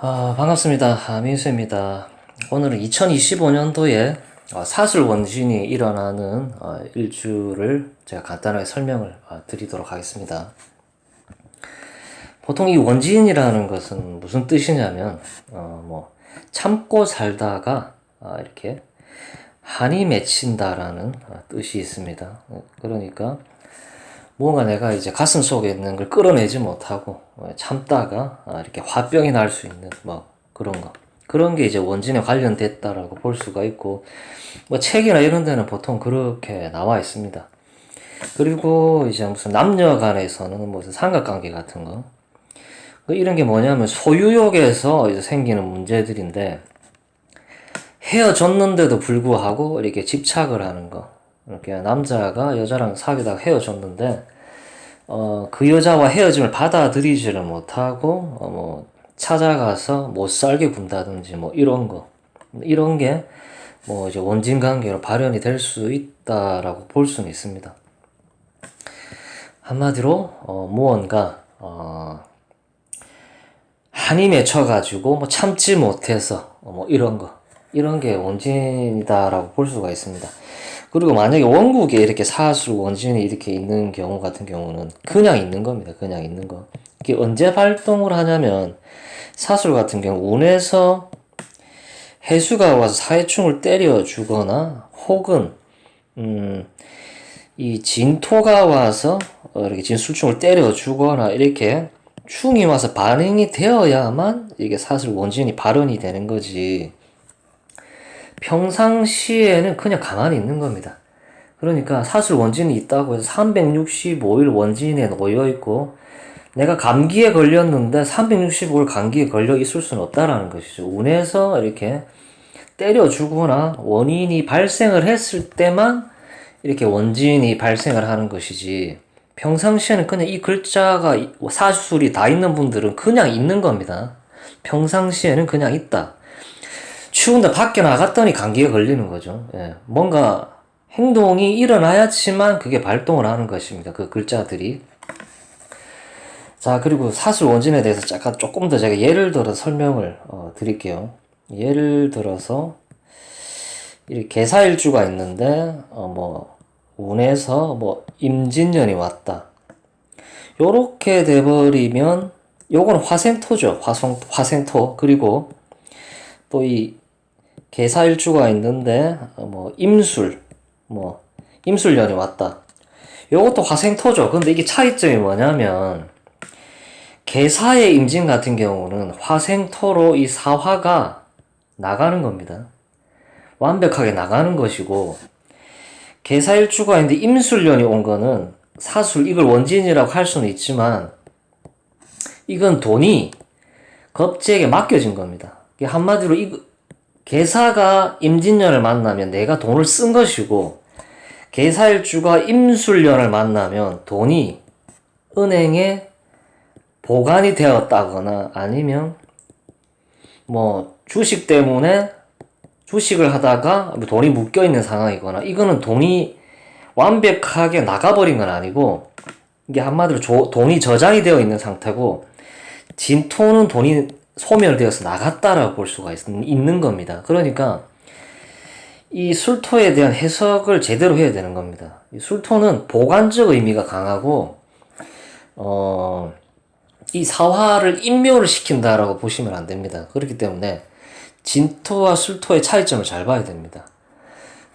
아, 반갑습니다. 아, 민수입니다. 오늘은 2025년도에 어, 사술 원진이 일어나는 어, 일주를 제가 간단하게 설명을 어, 드리도록 하겠습니다. 보통 이 원진이라는 것은 무슨 뜻이냐면, 어, 뭐, 참고 살다가 아, 이렇게 한이 맺힌다라는 어, 뜻이 있습니다. 어, 그러니까 무언가 내가 이제 가슴 속에 있는 걸 끌어내지 못하고 어, 참다가 아, 이렇게 화병이 날 수 있는 뭐 그런 거 그런 게 이제 원진에 관련됐다라고 볼 수가 있고 뭐 책이나 이런 데는 보통 그렇게 나와 있습니다. 그리고 이제 무슨 남녀 간에서는 무슨 삼각관계 같은 거그 이런 게 뭐냐면 소유욕에서 이제 생기는 문제들인데 헤어졌는데도 불구하고 이렇게 집착을 하는 거. 이렇게 남자가 여자랑 사귀다가 헤어졌는데, 어, 그 여자와 헤어짐을 받아들이지를 못하고, 어, 뭐, 찾아가서 못 살게 군다든지, 뭐, 이런 거. 이런 게, 뭐, 이제 원진 관계로 발현이 될 수 있다라고 볼 수는 있습니다. 한마디로, 어, 무언가, 어, 한이 맺혀가지고, 뭐, 참지 못해서, 어, 뭐, 이런 거. 이런 게 원진이다라고 볼 수가 있습니다. 그리고 만약에 원국에 이렇게 사술 원진이 이렇게 있는 경우 같은 경우는 그냥 있는 겁니다. 그냥 있는 거. 이게 언제 발동을 하냐면 사술 같은 경우 운에서 해수가 와서 사해충을 때려 주거나 혹은 음, 이 진토가 와서 어, 이렇게 진술충을 때려 주거나 이렇게 충이 와서 반응이 되어야만 이게 사술 원진이 발현이 되는 거지. 평상시에는 그냥 가만히 있는 겁니다. 그러니까 사실 원진이 있다고 해서 365일 원진에 놓여 있고 내가 감기에 걸렸는데 365일 감기에 걸려 있을 수는 없다라는 것이죠. 운에서 이렇게 때려주거나 원인이 발생을 했을 때만 이렇게 원진이 발생을 하는 것이지 평상시에는 그냥 이 글자가 사술이 다 있는 분들은 그냥 있는 겁니다. 평상시에는 그냥 있다. 추운데 밖에 나갔더니 감기에 걸리는 거죠. 예. 뭔가 행동이 일어나야지만 그게 발동을 하는 것입니다. 그 글자들이. 자, 그리고 사술 원진에 대해서 잠깐 조금 더 제가 예를 들어 설명을 어, 드릴게요. 예를 들어서 이 개사일주가 있는데 어, 뭐 운에서 뭐 임진년이 왔다. 요렇게 돼버리면 요건 화생토죠. 화성 화생토 그리고 또 이 개사일주가 있는데 어, 뭐 임술 뭐 임술년이 왔다. 요것도 화생토죠. 근데 이게 차이점이 뭐냐면 개사의 임진 같은 경우는 화생토로 이 사화가 나가는 겁니다. 완벽하게 나가는 것이고 개사일주가 있는데 임술년이 온 거는 사술 이걸 원진이라고 할 수는 있지만 이건 돈이 겁제에게 맡겨진 겁니다. 한마디로 이 개사가 임진년을 만나면 내가 돈을 쓴 것이고 개사일주가 임술년을 만나면 돈이 은행에 보관이 되었다거나 아니면 뭐 주식 때문에 주식을 하다가 돈이 묶여 있는 상황이거나 이거는 돈이 완벽하게 나가버린 건 아니고 이게 한마디로 조, 돈이 저장이 되어 있는 상태고 진토는 돈이 소멸되어서 나갔다라고 볼 수가 있, 있는 겁니다. 그러니까 이 술토에 대한 해석을 제대로 해야 되는 겁니다. 이 술토는 보관적 의미가 강하고 어, 이 사화를 인묘를 시킨다라고 보시면 안 됩니다. 그렇기 때문에 진토와 술토의 차이점을 잘 봐야 됩니다.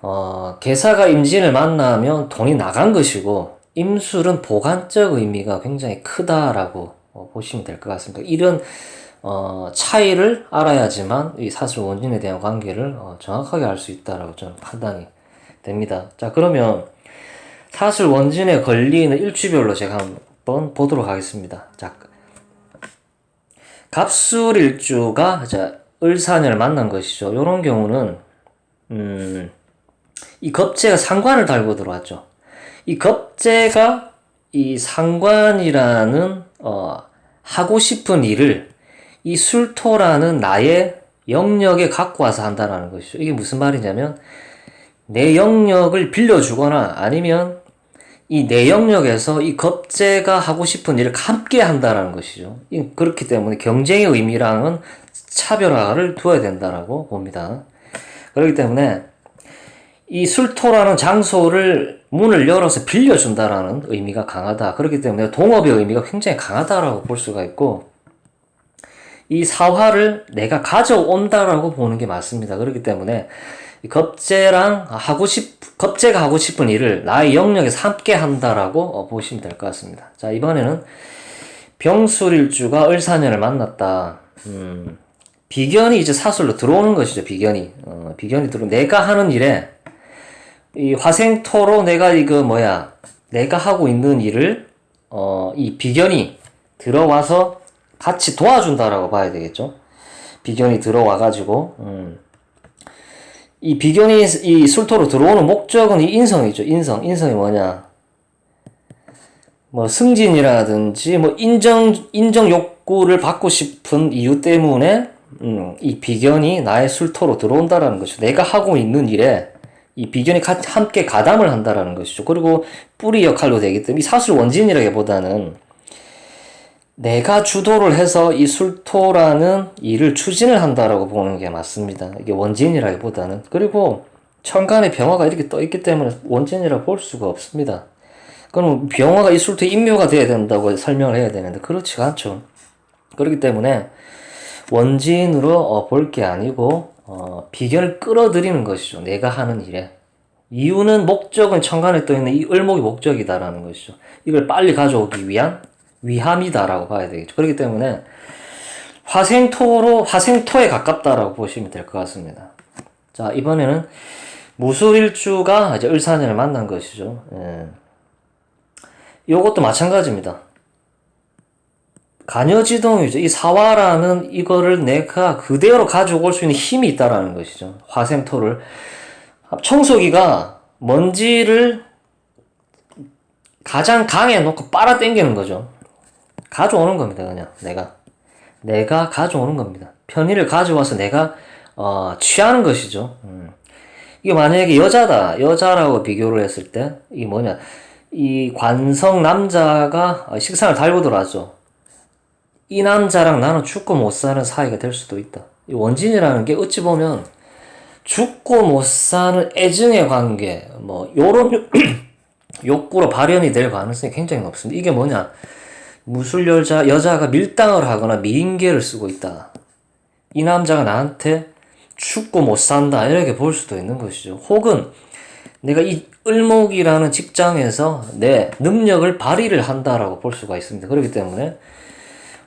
어, 개사가 임진을 만나면 돈이 나간 것이고 임술은 보관적 의미가 굉장히 크다라고 어, 보시면 될 것 같습니다. 이런 어, 차이를 알아야지만 이 사술 원진에 대한 관계를 어, 정확하게 알 수 있다라고 저는 판단이 됩니다. 자, 그러면 사술 원진에 걸리는 일주별로 제가 한번 보도록 하겠습니다. 자, 갑술 일주가 자, 을사년을 만난 것이죠. 이런 경우는 음, 이 겁재가 상관을 달고 들어왔죠. 이 겁재가 이 상관이라는 어, 하고 싶은 일을 이 술토라는 나의 영역에 갖고 와서 한다는 것이죠. 이게 무슨 말이냐면 내 영역을 빌려주거나 아니면 이 내 영역에서 이 겁재가 하고 싶은 일을 함께 한다라는 것이죠. 이- 그렇기 때문에 경쟁의 의미랑은 차별화를 두어야 된다라고 봅니다. 그렇기 때문에 이 술토라는 장소를 문을 열어서 빌려준다라는 의미가 강하다. 그렇기 때문에 동업의 의미가 굉장히 강하다라고 볼 수가 있고 이 사화를 내가 가져온다라고 보는 게 맞습니다. 그렇기 때문에 이 겁재랑 하고 싶 겁재가 하고 싶은 일을 나의 영역에서 함께 한다라고 어, 보시면 될 것 같습니다. 자 이번에는 병술일주가 을사년을 만났다. 음, 비견이 이제 사술로 들어오는 것이죠. 비견이 어, 비견이 들어 내가 하는 일에 이 화생토로 내가 이거 뭐야 내가 하고 있는 일을 어, 이 비견이 들어와서 같이 도와준다라고 봐야 되겠죠. 비견이 들어와 가지고 음. 이 비견이 이 술토로 들어오는 목적은 이 인성이죠. 인성. 인성이 뭐냐? 뭐 승진이라든지 뭐 인정 인정 욕구를 받고 싶은 이유 때문에 음, 이 비견이 나의 술토로 들어온다라는 것이죠. 내가 하고 있는 일에 이 비견이 가- 함께 가담을 한다라는 것이죠. 그리고 뿌리 역할로 되기 때문에 이 사술 원진이라기보다는 내가 주도를 해서 이 술토라는 일을 추진을 한다라고 보는 게 맞습니다. 이게 원진이라기보다는 그리고 천간에 병화가 이렇게 떠 있기 때문에 원진이라 볼 수가 없습니다. 그럼 병화가 이 술토에 임묘가 돼야 된다고 설명을 해야 되는데 그렇지가 않죠. 그렇기 때문에 원진으로 볼 게 아니고 어, 비견을 끌어들이는 것이죠. 내가 하는 일에. 이유는 목적은 천간에 떠 있는 이 을목이 목적이다라는 것이죠. 이걸 빨리 가져오기 위한 위함이다라고 봐야 되겠죠. 그렇기 때문에 화생토로 화생토에 가깝다라고 보시면 될 것 같습니다. 자 이번에는 무술일주가 이제 을사년을 만난 것이죠. 예. 요것도 마찬가지입니다. 간여지동이죠. 이 사화라는 이거를 내가 그대로 가지고 올수 있는 힘이 있다라는 것이죠. 화생토를 청소기가 먼지를 가장 강에 놓고 빨아 당기는 거죠. 가져오는 겁니다. 그냥 내가 내가 가져오는 겁니다. 편의를 가져와서 내가 어, 취하는 것이죠. 음. 이게 만약에 여자다 여자라고 비교를 했을 때 이 뭐냐 이 관성 남자가 식상을 달고 들어왔죠. 이 남자랑 나는 죽고 못 사는 사이가 될 수도 있다. 이 원진이라는 게 어찌 보면 죽고 못 사는 애증의 관계, 뭐 요런 욕- 욕구로 발현이 될 가능성이 굉장히 높습니다. 이게 뭐냐? 무술 여자 여자가 밀당을 하거나 미인계를 쓰고 있다. 이 남자가 나한테 죽고 못 산다 이렇게 볼 수도 있는 것이죠. 혹은 내가 이 을목이라는 직장에서 내 능력을 발휘를 한다라고 볼 수가 있습니다. 그렇기 때문에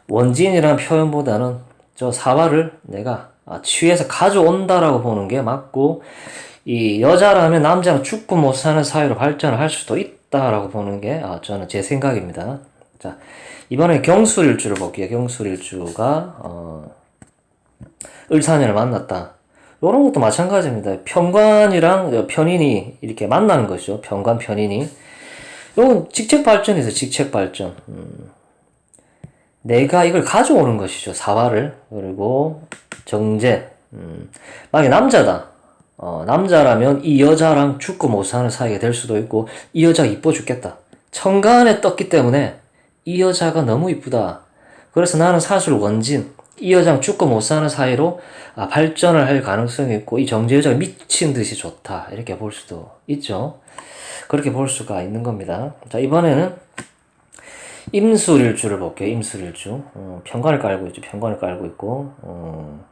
원진이라는 표현보다는 저 사화를 내가 아, 취해서 가져온다라고 보는 게 맞고 이 여자라면 남자랑 죽고 못 사는 사이로 발전을 할 수도 있다라고 보는 게 아, 저는 제 생각입니다. 자 이번에 경술일주를 볼게요. 경술일주가 어, 을사년을 만났다. 이런 것도 마찬가지입니다. 편관이랑 편인이 이렇게 만나는 것이죠. 편관 편인이. 이건 직책 발전이죠. 직책 발전. 음. 내가 이걸 가져오는 것이죠. 사화를. 그리고 정제. 음. 만약에 남자다. 어, 남자라면 이 여자랑 죽고 못 사는 사이가 될 수도 있고, 이 여자가 이뻐 죽겠다. 천간에 떴기 때문에 이 여자가 너무 이쁘다. 그래서 나는 사실 원진, 이 여자랑 죽고 못 사는 사이로 아, 발전을 할 가능성이 있고, 이 정제 여자가 미친 듯이 좋다. 이렇게 볼 수도 있죠. 그렇게 볼 수가 있는 겁니다. 자, 이번에는 임술일주를 볼게요. 임술일주. 어, 편관을 깔고 있죠. 편관을 깔고 있고, 어,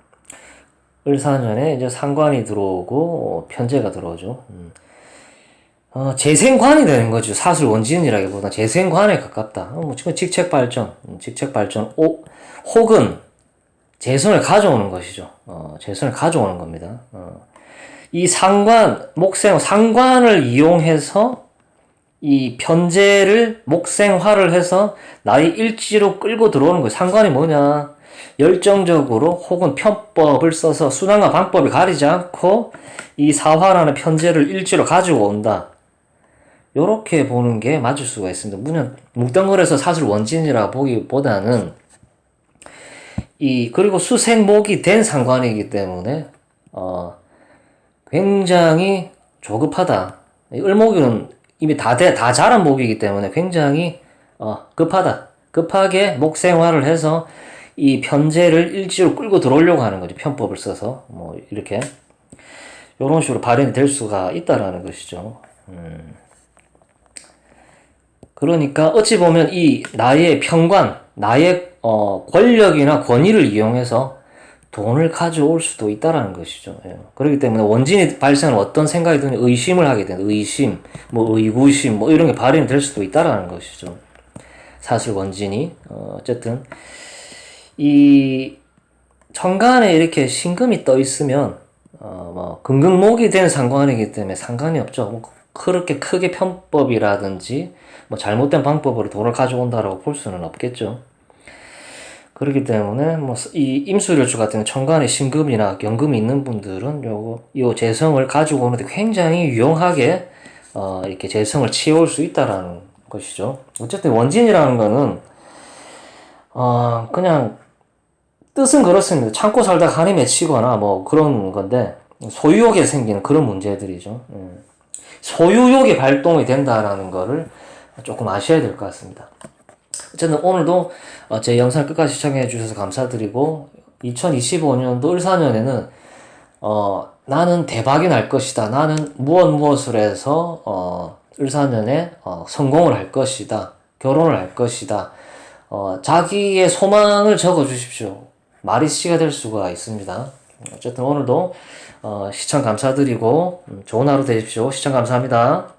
을사년에 이제 상관이 들어오고, 어, 편제가 들어오죠. 음. 어, 재생관이 되는 거죠. 사술 원진이라기보다 재생관에 가깝다. 어, 뭐, 지금 직책 발전, 음, 직책 발전, 오, 혹은 재선을 가져오는 것이죠. 어, 재선을 가져오는 겁니다. 어. 이 상관, 목생, 상관을 이용해서 이 편제를 목생화를 해서 나의 일지로 끌고 들어오는 거예요. 상관이 뭐냐? 열정적으로 혹은 편법을 써서 순환과 방법을 가리지 않고 이 사화라는 편제를 일지로 가지고 온다. 요렇게 보는 게 맞을 수가 있습니다. 물론 묵덩거려서 사실 원진이라 보기보다는 이 그리고 수생목이 된 상관이기 때문에 어 굉장히 조급하다. 이 을목이는 이미 다, 돼, 다 자란 목이기 때문에 굉장히 어, 급하다. 급하게 목 생활을 해서 이 편제를 일지로 끌고 들어오려고 하는 거죠. 편법을 써서 뭐 이렇게 이런 식으로 발현이 될 수가 있다라는 것이죠. 음. 그러니까 어찌 보면 이 나의 평관, 나의 어, 권력이나 권위를 이용해서 돈을 가져올 수도 있다라는 것이죠. 예. 그렇기 때문에 원진이 발생하는 어떤 생각이 드는 의심을 하게 되는 의심, 뭐 의구심, 뭐 이런 게 발현이 될 수도 있다라는 것이죠. 사실 원진이 어, 어쨌든 이 천간에 이렇게 신금이 떠 있으면 어, 뭐 금극목이 된 상관이기 때문에 상관이 없죠. 뭐 그렇게 크게 편법이라든지 뭐 잘못된 방법으로 돈을 가져온다라고 볼 수는 없겠죠. 그렇기 때문에 뭐 이 임수일주 같은 천간에 신금이나 경금이 있는 분들은 요거 요 재성을 가지고 오는데 굉장히 유용하게 어 이렇게 재성을 채울 수 있다라는 것이죠. 어쨌든 원진이라는 거는 어 그냥 뜻은 그렇습니다. 참고 살다가 한이 맺히거나 뭐 그런 건데 소유욕에 생기는 그런 문제들이죠. 음. 소유욕이 발동이 된다라는 거를 조금 아셔야 될 것 같습니다. 어쨌든 오늘도 어, 제 영상 끝까지 시청해 주셔서 감사드리고 2025년도 을사년에는 어, 나는 대박이 날 것이다. 나는 무엇 무엇을 해서 어, 을사년에 어, 성공을 할 것이다. 결혼을 할 것이다. 어, 자기의 소망을 적어 주십시오. 시가 될 수가 있습니다. 어쨌든 오늘도 어, 시청 감사드리고 음, 좋은 하루 되십시오. 시청 감사합니다.